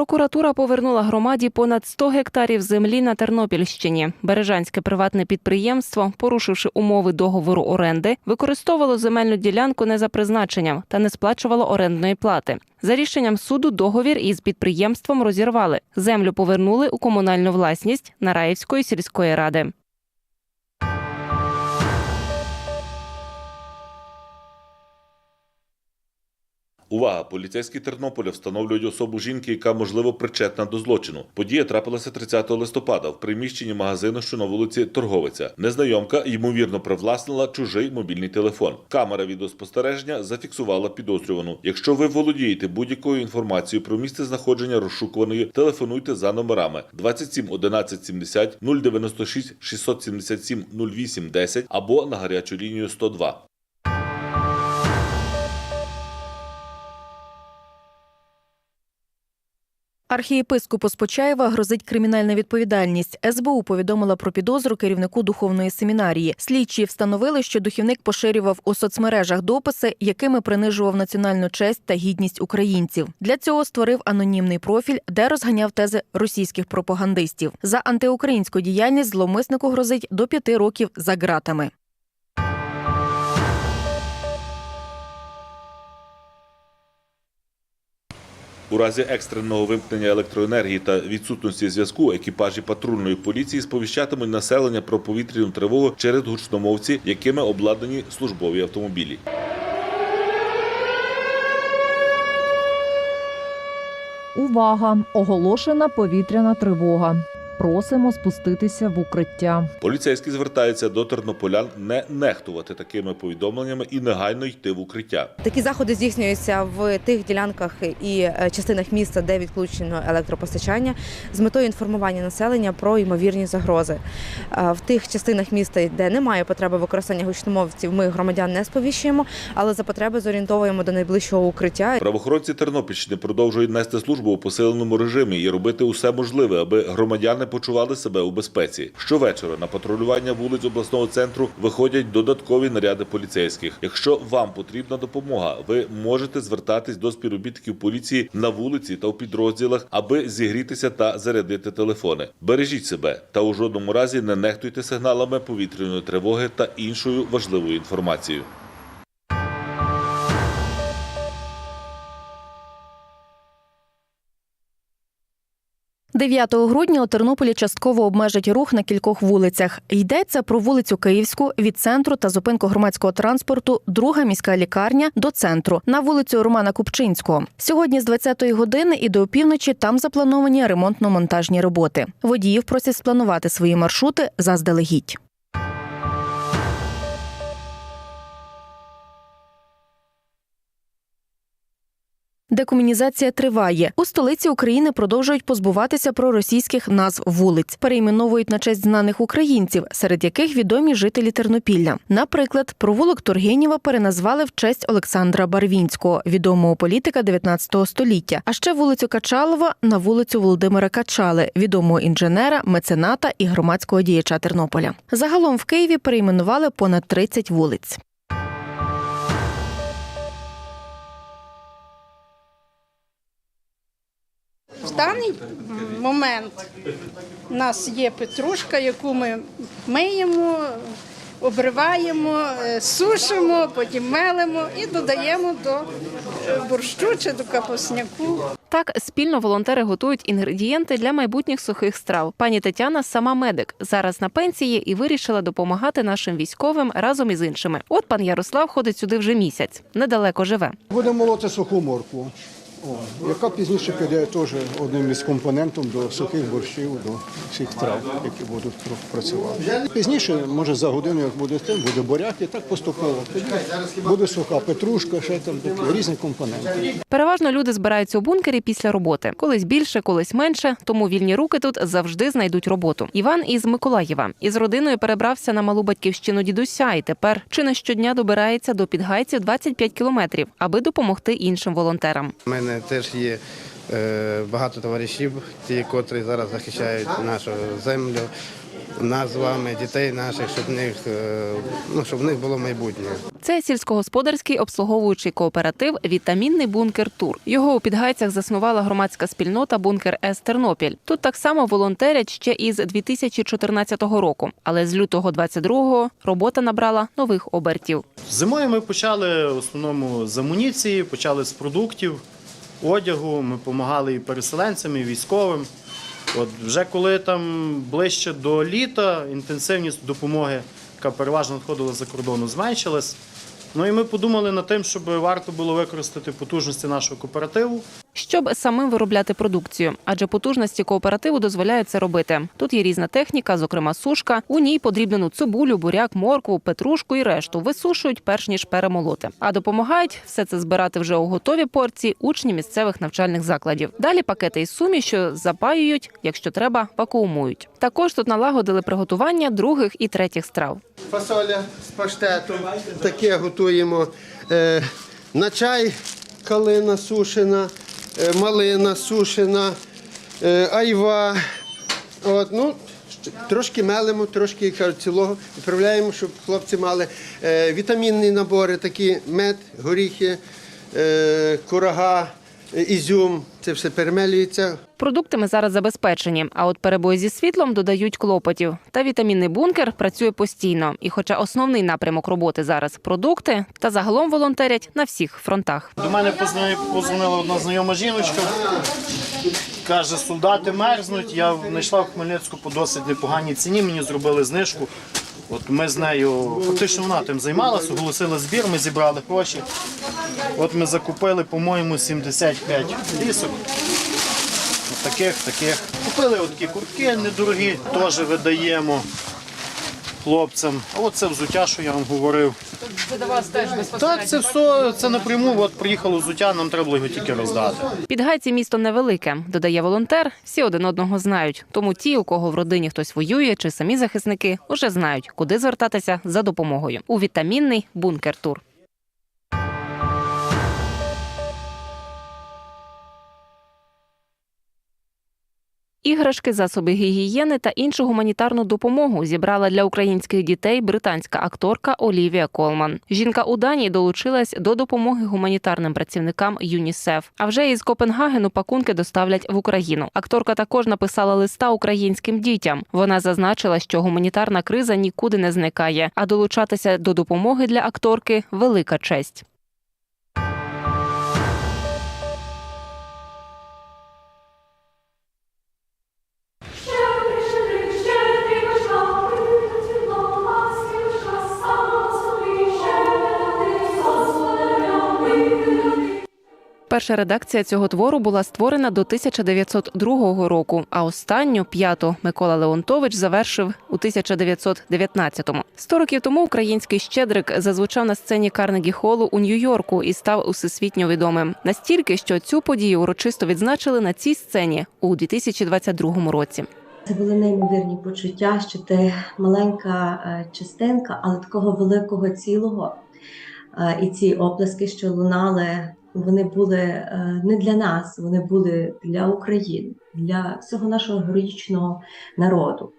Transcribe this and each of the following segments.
Прокуратура повернула громаді понад 100 гектарів землі на Тернопільщині. Бережанське приватне підприємство, порушивши умови договору оренди, використовувало земельну ділянку не за призначенням та не сплачувало орендної плати. За рішенням суду договір із підприємством розірвали. Землю повернули у комунальну власність Нараївської сільської ради. Увага! Поліцейські Тернополя встановлюють особу жінки, яка можливо причетна до злочину. Подія трапилася 30 листопада в приміщенні магазину, що на вулиці Торговиця. Незнайомка ймовірно привласнила чужий мобільний телефон. Камера відеоспостереження зафіксувала підозрювану. Якщо ви володієте будь-якою інформацією про місце знаходження розшукуваної, телефонуйте за номерами 27 11 70 096 677 08 10 або на гарячу лінію 102. Архієпископу з Почаєва грозить кримінальна відповідальність. СБУ повідомила про підозру керівнику духовної семінарії. Слідчі встановили, що духівник поширював у соцмережах дописи, якими принижував національну честь та гідність українців. Для цього створив анонімний профіль, де розганяв тези російських пропагандистів. За антиукраїнську діяльність зловмиснику грозить до п'яти років за ґратами. У разі екстреного вимкнення електроенергії та відсутності зв'язку екіпажі патрульної поліції сповіщатимуть населення про повітряну тривогу через гучномовці, якими обладнані службові автомобілі. Увага! Оголошена повітряна тривога. Просимо спуститися в укриття. Поліцейські звертаються до тернополян не нехтувати такими повідомленнями і негайно йти в укриття. Такі заходи здійснюються в тих ділянках і е, частинах міста, де відключено електропостачання, з метою інформування населення про ймовірні загрози. Е, В тих частинах міста, де немає потреби використання гучномовців, ми громадян не сповіщуємо, але за потреби зорієнтовуємо до найближчого укриття. Правоохоронці Тернопільщини продовжують нести службу у посиленому режимі і робити усе можливе, аби громадяни почували себе у безпеці. Щовечора на патрулювання вулиць обласного центру виходять додаткові наряди поліцейських. Якщо вам потрібна допомога, ви можете звертатись до співробітників поліції на вулиці та в підрозділах, аби зігрітися та зарядити телефони. Бережіть себе та у жодному разі не нехтуйте сигналами повітряної тривоги та іншою важливою інформацією. 9 грудня у Тернополі частково обмежать рух на кількох вулицях. Йдеться про вулицю Київську від центру та зупинку громадського транспорту, друга міська лікарня до центру на вулицю Романа Купчинського. Сьогодні з 20-ї години і до опівночі там заплановані ремонтно-монтажні роботи. Водіїв просять спланувати свої маршрути заздалегідь. Декомунізація триває. У столиці України продовжують позбуватися проросійських назв вулиць, перейменовують на честь знаних українців, серед яких відомі жителі Тернопілля. Наприклад, провулок Тургенєва переназвали в честь Олександра Барвінського, відомого політика 19 століття. А ще вулицю Качалова на вулицю Володимира Качали, відомого інженера, мецената і громадського діяча Тернополя. Загалом в Києві перейменували понад 30 вулиць. В даний момент у нас є петрушка, яку ми миємо, обриваємо, е, сушимо, потім мелимо і додаємо до борщу чи до капусняку. Так, спільно волонтери готують інгредієнти для майбутніх сухих страв. Пані Тетяна сама медик. Зараз на пенсії і вирішила допомагати нашим військовим разом із іншими. От пан Ярослав ходить сюди вже місяць. Недалеко живе. Будемо молоти суху моркву, о, яка пізніше піде теж одним із компонентів до сухих борщів, до всіх трав, які будуть пр- працювати. Пізніше, може за годину, як буде тим, буде буряк і так поступово. Тоді буде суха петрушка, ще там такі різні компоненти. Переважно люди збираються у бункері після роботи. Колись більше, колись менше. Тому вільні руки тут завжди знайдуть роботу. Іван із Миколаєва із родиною перебрався на малу батьківщину дідуся і тепер чи не щодня добирається до підгайців 25 кілометрів, аби допомогти іншим волонтерам. У мене теж є е, багато товаришів, ті, котрі зараз захищають нашу землю, нас з вами, дітей наших, щоб в них, е, ну, щоб в них було майбутнє. Це сільськогосподарський обслуговуючий кооператив Вітамінний бункер Тур. Його у Підгайцях заснувала громадська спільнота Бункер С Тернопіль. Тут так само волонтерять ще із 2014 року, але з лютого 22-го робота набрала нових обертів. Зимою ми почали в основному з амуніції, почали з продуктів, одягу. Ми допомагали і переселенцям, і військовим. От вже коли там ближче до літа інтенсивність допомоги, яка переважно надходила за кордону, зменшилась. Ну і ми подумали над тим, щоб варто було використати потужності нашого кооперативу. Щоб самим виробляти продукцію, адже потужності кооперативу дозволяють це робити. Тут є різна техніка, зокрема сушка. У ній подрібнену цибулю, буряк, моркву, петрушку і решту висушують перш ніж перемолоти. А допомагають все це збирати вже у готові порції учні місцевих навчальних закладів. Далі пакети із сумішю запаюють, якщо треба, вакуумують. Також тут налагодили приготування других і третіх страв. фасоля з паштетом. Таке готуємо. Е, на чай калина сушена, малина сушена, е, айва. От, ну, трошки мелимо, трошки кажуть, цілого відправляємо, щоб хлопці мали е, вітамінні набори, такі мед, горіхи, е, курага, е, ізюм. Це все перемелюється, Продуктами зараз забезпечені, а от перебої зі світлом додають клопотів. Та вітамінний бункер працює постійно. І, хоча основний напрямок роботи зараз продукти, та загалом волонтерять на всіх фронтах. До мене позвонила одна знайома жіночка. Каже, солдати мерзнуть. Я знайшла в Хмельницьку по досить непоганій ціні. Мені зробили знижку. От ми з нею, фактично вона тим займалася, оголосила збір, ми зібрали гроші. От ми закупили, по-моєму, 75 лісок. От таких, таких. Купили от такі куртки недорогі, теж видаємо хлопцям. А от це взуття, що я вам говорив. Це до вас теж Так, це все це напряму. От приїхало взуття, нам треба було його тільки роздати. Підгайці місто невелике, додає волонтер. Всі один одного знають. Тому ті, у кого в родині хтось воює, чи самі захисники, уже знають, куди звертатися за допомогою. У вітамінний бункер тур. Іграшки, засоби гігієни та іншу гуманітарну допомогу зібрала для українських дітей британська акторка Олівія Колман. Жінка у Данії долучилась до допомоги гуманітарним працівникам ЮНІСЕФ. А вже із Копенгагену пакунки доставлять в Україну. Акторка також написала листа українським дітям. Вона зазначила, що гуманітарна криза нікуди не зникає, а долучатися до допомоги для акторки велика честь. Перша редакція цього твору була створена до 1902 року, а останню п'яту Микола Леонтович завершив у 1919-му. Сто років тому український щедрик зазвучав на сцені Карнегі Холу у Нью-Йорку і став усесвітньо відомим. Настільки, що цю подію урочисто відзначили на цій сцені у 2022 році. Це були неймовірні почуття, що ти маленька е, частинка, але такого великого цілого. Е, І ці оплески, що лунали, вони були е, не для нас, вони були для України, для всього нашого героїчного народу.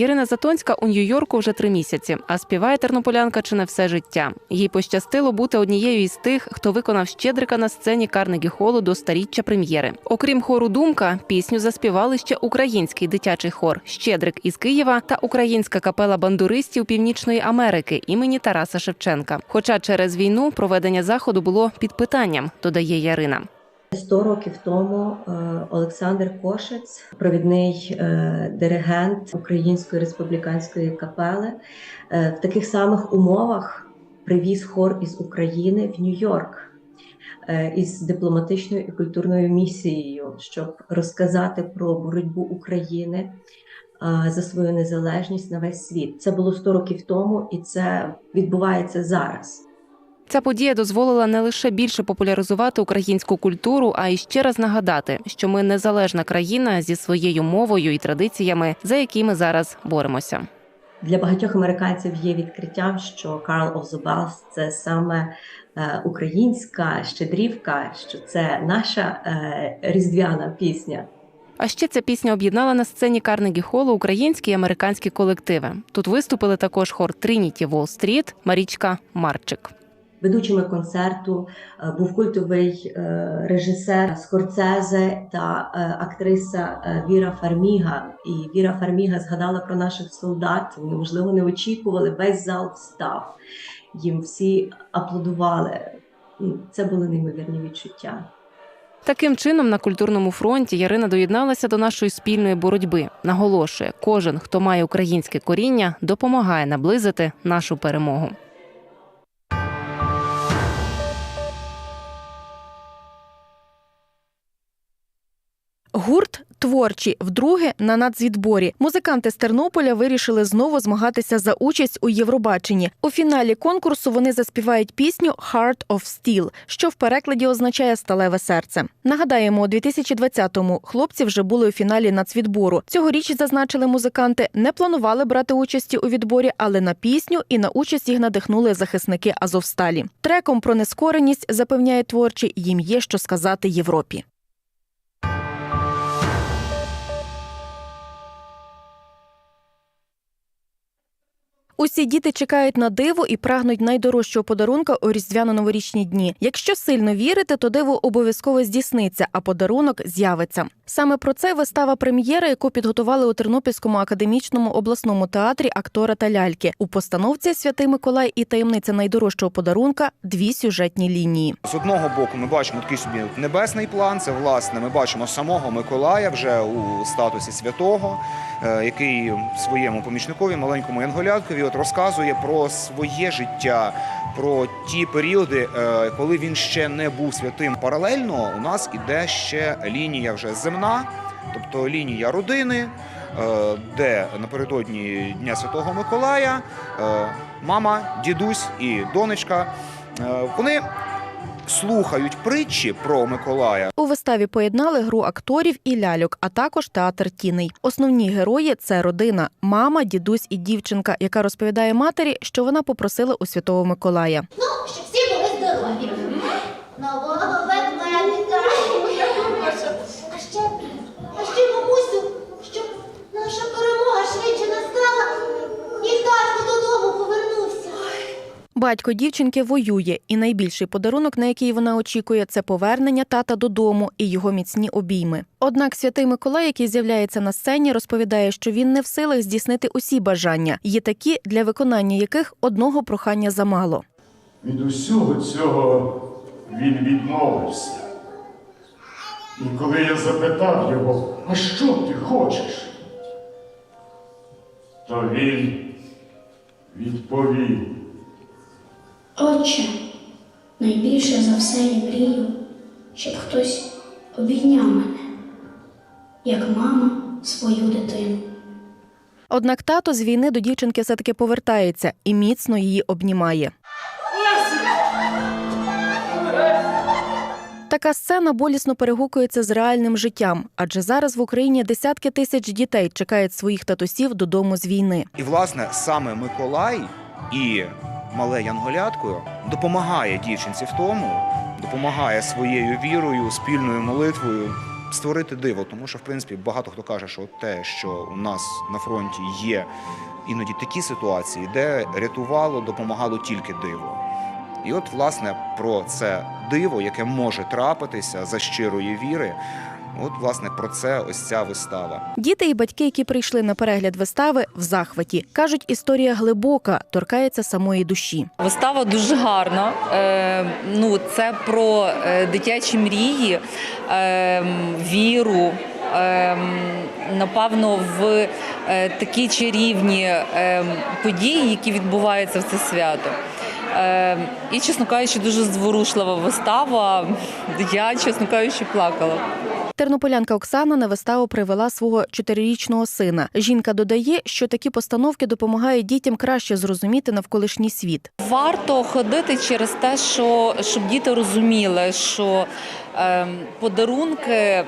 Ірина Затонська у Нью-Йорку вже три місяці, а співає тернополянка чи не все життя. Їй пощастило бути однією із тих, хто виконав щедрика на сцені Карнегі Холу до старіччя прем'єри. Окрім хору Думка, пісню заспівали ще український дитячий хор Щедрик із Києва та українська капела бандуристів Північної Америки імені Тараса Шевченка. Хоча через війну проведення заходу було під питанням, додає Ярина. Сто років тому е, Олександр Кошець, провідний е, диригент Української республіканської капели, е, в таких самих умовах привіз хор із України в Нью-Йорк із дипломатичною і культурною місією, щоб розказати про боротьбу України за свою незалежність на весь світ. Це було 100 років тому, і це відбувається зараз. Ця подія дозволила не лише більше популяризувати українську культуру, а й ще раз нагадати, що ми незалежна країна зі своєю мовою і традиціями, за які ми зараз боремося. Для багатьох американців є відкриттям, що the Bells – це саме е, українська щедрівка, що це наша е, різдвяна пісня. А ще ця пісня об'єднала на сцені Карнегі Холу українські і американські колективи. Тут виступили також хор Трініті Уолл-стріт, Марічка Марчик. Ведучими концерту е, був культовий е, режисер Скорцезе та е, актриса Віра Фарміга. І Віра Фарміга згадала про наших солдат. Вони можливо не очікували. Весь зал встав. Їм всі аплодували. Ну, Це були неймовірні відчуття. Таким чином, на культурному фронті Ярина доєдналася до нашої спільної боротьби. Наголошує, кожен, хто має українське коріння, допомагає наблизити нашу перемогу. Гурт творчі вдруге на нацвідборі. Музиканти з Тернополя вирішили знову змагатися за участь у Євробаченні. У фіналі конкурсу вони заспівають пісню «Heart of Steel», що в перекладі означає сталеве серце. Нагадаємо, у 2020-му хлопці вже були у фіналі нацвідбору. Цьогоріч зазначили музиканти, не планували брати участі у відборі, але на пісню і на участь їх надихнули захисники Азовсталі. Треком про нескореність запевняє творчі. Їм є що сказати Європі. Усі діти чекають на диво і прагнуть найдорожчого подарунка у різдвяно-новорічні дні. Якщо сильно вірити, то диво обов'язково здійсниться, а подарунок з'явиться. Саме про це вистава прем'єра, яку підготували у Тернопільському академічному обласному театрі актора та ляльки. У постановці Святий Миколай і таємниця найдорожчого подарунка дві сюжетні лінії. З одного боку, ми бачимо такий собі небесний план. Це власне ми бачимо самого Миколая вже у статусі святого, е, який своєму помічникові, маленькому янголяткові, от розказує про своє життя, про ті періоди, е, коли він ще не був святим. Паралельно у нас іде ще лінія вже земна, тобто лінія родини. е, Де напередодні Дня Святого Миколая е, мама, дідусь і донечка вони слухають притчі про Миколая. У виставі поєднали гру акторів і ляльок, а також театр тіней. Основні герої це родина, мама, дідусь і дівчинка, яка розповідає матері, що вона попросила у святого Миколая. Ну, щоб всі були здорові. Нового ведмедика. А ще, а ще бабусю, щоб наша перемога швидше настала і татко додому повернувся. Батько дівчинки воює, і найбільший подарунок, на який вона очікує, це повернення тата додому і його міцні обійми. Однак святий Миколай, який з'являється на сцені, розповідає, що він не в силах здійснити усі бажання. Є такі, для виконання яких одного прохання замало. Від усього цього він відмовився. І коли я запитав його, а що ти хочеш? То він відповів. Отче, найбільше за все я мрію, щоб хтось обійняв мене, як мама свою дитину. Однак тато з війни до дівчинки все таки повертається і міцно її обнімає. Така сцена болісно перегукується з реальним життям, адже зараз в Україні десятки тисяч дітей чекають своїх татусів додому з війни. І власне саме Миколай і мале Янголятко допомагає дівчинці в тому, допомагає своєю вірою, спільною молитвою створити диво. Тому що, в принципі, багато хто каже, що те, що у нас на фронті є іноді такі ситуації, де рятувало, допомагало тільки диво. І от, власне, про це диво, яке може трапитися за щирої віри, от, власне, про це ось ця вистава. Діти і батьки, які прийшли на перегляд вистави, в захваті кажуть, історія глибока, торкається самої душі. Вистава дуже гарна. Е, ну, це про е, дитячі мрії, е, віру. е, Напевно, в е, такі чарівні е, події, які відбуваються в це свято. Е, І, чесно кажучи, дуже зворушлива вистава. Я, чесно кажучи, плакала. Тернополянка Оксана на виставу привела свого чотирирічного сина. Жінка додає, що такі постановки допомагають дітям краще зрозуміти навколишній світ. Варто ходити через те, що щоб діти розуміли, що ем, подарунки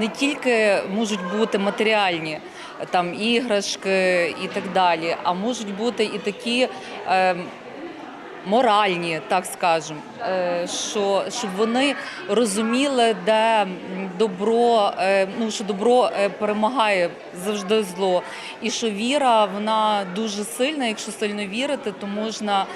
не тільки можуть бути матеріальні, там іграшки і так далі, а можуть бути і такі. ем, Моральні, так скажемо, Е, що щоб вони розуміли, де добро, е, ну що добро е, перемагає завжди зло, і що віра вона дуже сильна. Якщо сильно вірити, то можна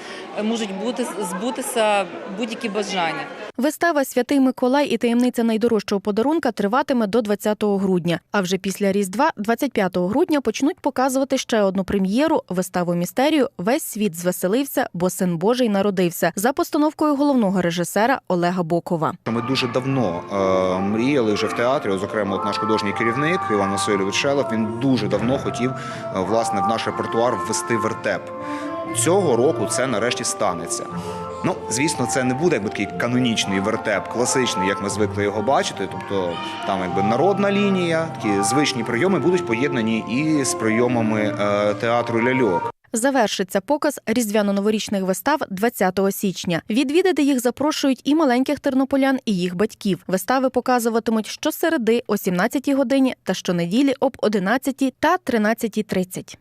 можуть бути збутися будь-які бажання. Вистава Святий Миколай і таємниця найдорожчого подарунка триватиме до 20 грудня. А вже після Різдва, 25 грудня, почнуть показувати ще одну прем'єру виставу містерію Весь світ звеселився, бо син Божий народився за постановкою головного режисера Олега Бокова. Ми дуже давно е, мріяли вже в театрі. Зокрема, от наш художній керівник Іван Васильович Шелов, Він дуже давно хотів е, власне в наш репертуар ввести вертеп. Цього року це нарешті станеться. Ну, звісно, це не буде якби такий канонічний вертеп, класичний, як ми звикли його бачити. Тобто там якби народна лінія, такі звичні прийоми будуть поєднані і з прийомами е, театру ляльок. Завершиться показ різдвяно-новорічних вистав 20 січня. Відвідати їх запрошують і маленьких тернополян, і їх батьків. Вистави показуватимуть щосереди о 17 годині та щонеділі об 11 та 13.30.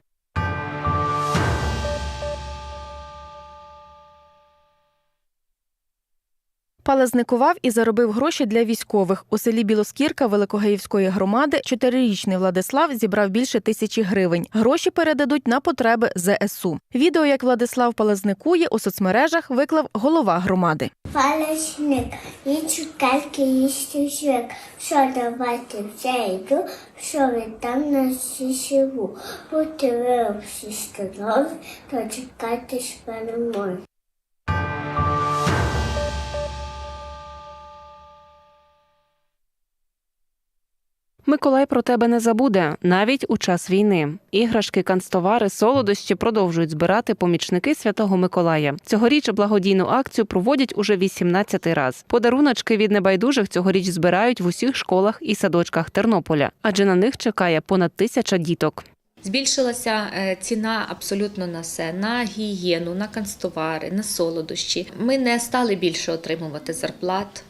Палезникував і заробив гроші для військових. У селі Білоскірка Великогеївської громади чотирирічний Владислав зібрав більше тисячі гривень. Гроші передадуть на потреби ЗСУ. Відео, як Владислав палезникує, у соцмережах виклав голова громади. Паличник, і цукерки, їсти жик. Що давайте вже йду, що ви там на живу. Будьте ви всі здорові, то чекайте перемоги. Миколай про тебе не забуде навіть у час війни. Іграшки, канцтовари, солодощі продовжують збирати помічники Святого Миколая. Цьогоріч благодійну акцію проводять уже 18-й раз. Подаруночки від небайдужих цьогоріч збирають в усіх школах і садочках Тернополя, адже на них чекає понад тисяча діток. Збільшилася е, ціна абсолютно на все: на гігієну, на канцтовари, на солодощі. Ми не стали більше отримувати зарплат.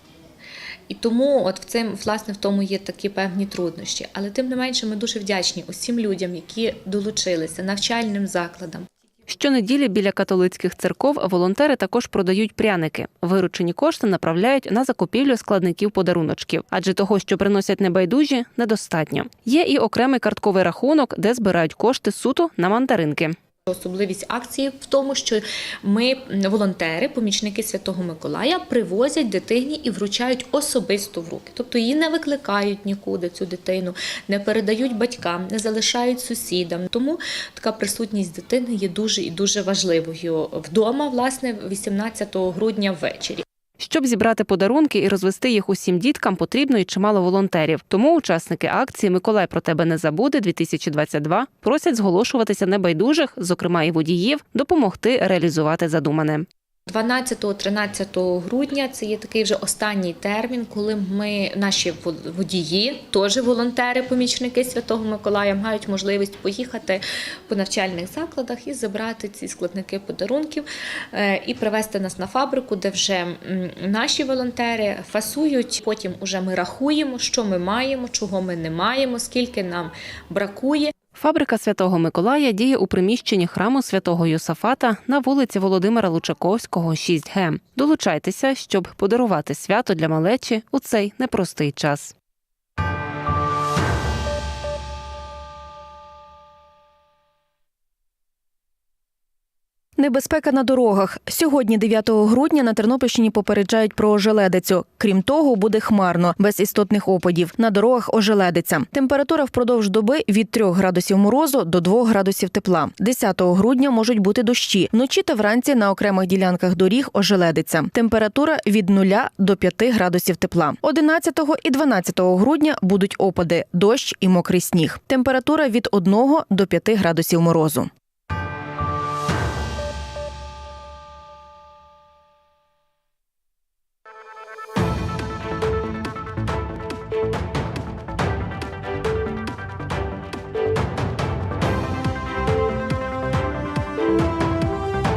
І тому, от в цим власне в тому є такі певні труднощі. Але тим не менше, ми дуже вдячні усім людям, які долучилися навчальним закладам. Щонеділі біля католицьких церков волонтери також продають пряники. Виручені кошти направляють на закупівлю складників подаруночків, адже того, що приносять небайдужі, недостатньо. Є і окремий картковий рахунок, де збирають кошти суто на мандаринки. Особливість акції в тому, що ми, волонтери, помічники Святого Миколая, привозять дитині і вручають особисто в руки. Тобто її не викликають нікуди цю дитину, не передають батькам, не залишають сусідам. Тому така присутність дитини є дуже і дуже важливою вдома, власне, 18 грудня ввечері. Щоб зібрати подарунки і розвести їх усім діткам, потрібно і чимало волонтерів. Тому учасники акції Миколай про тебе не забуде 2022 просять зголошуватися небайдужих, зокрема і водіїв, допомогти реалізувати задумане. 12-13 грудня це є такий вже останній термін, коли ми, наші водії, теж волонтери, помічники Святого Миколая, мають можливість поїхати по навчальних закладах і забрати ці складники подарунків е, і привезти нас на фабрику, де вже наші волонтери фасують. Потім уже ми рахуємо, що ми маємо, чого ми не маємо, скільки нам бракує. Фабрика Святого Миколая діє у приміщенні храму святого Йосафата на вулиці Володимира Лучаковського, 6Г. Долучайтеся, щоб подарувати свято для малечі у цей непростий час. Небезпека на дорогах. Сьогодні, 9 грудня, на Тернопільщині попереджають про ожеледицю. Крім того, буде хмарно, без істотних опадів. На дорогах ожеледиця. Температура впродовж доби від 3 градусів морозу до 2 градусів тепла. 10 грудня можуть бути дощі. Вночі та вранці на окремих ділянках доріг ожеледиця. Температура від 0 до 5 градусів тепла. 11 і 12 грудня будуть опади, дощ і мокрий сніг. Температура від 1 до 5 градусів морозу.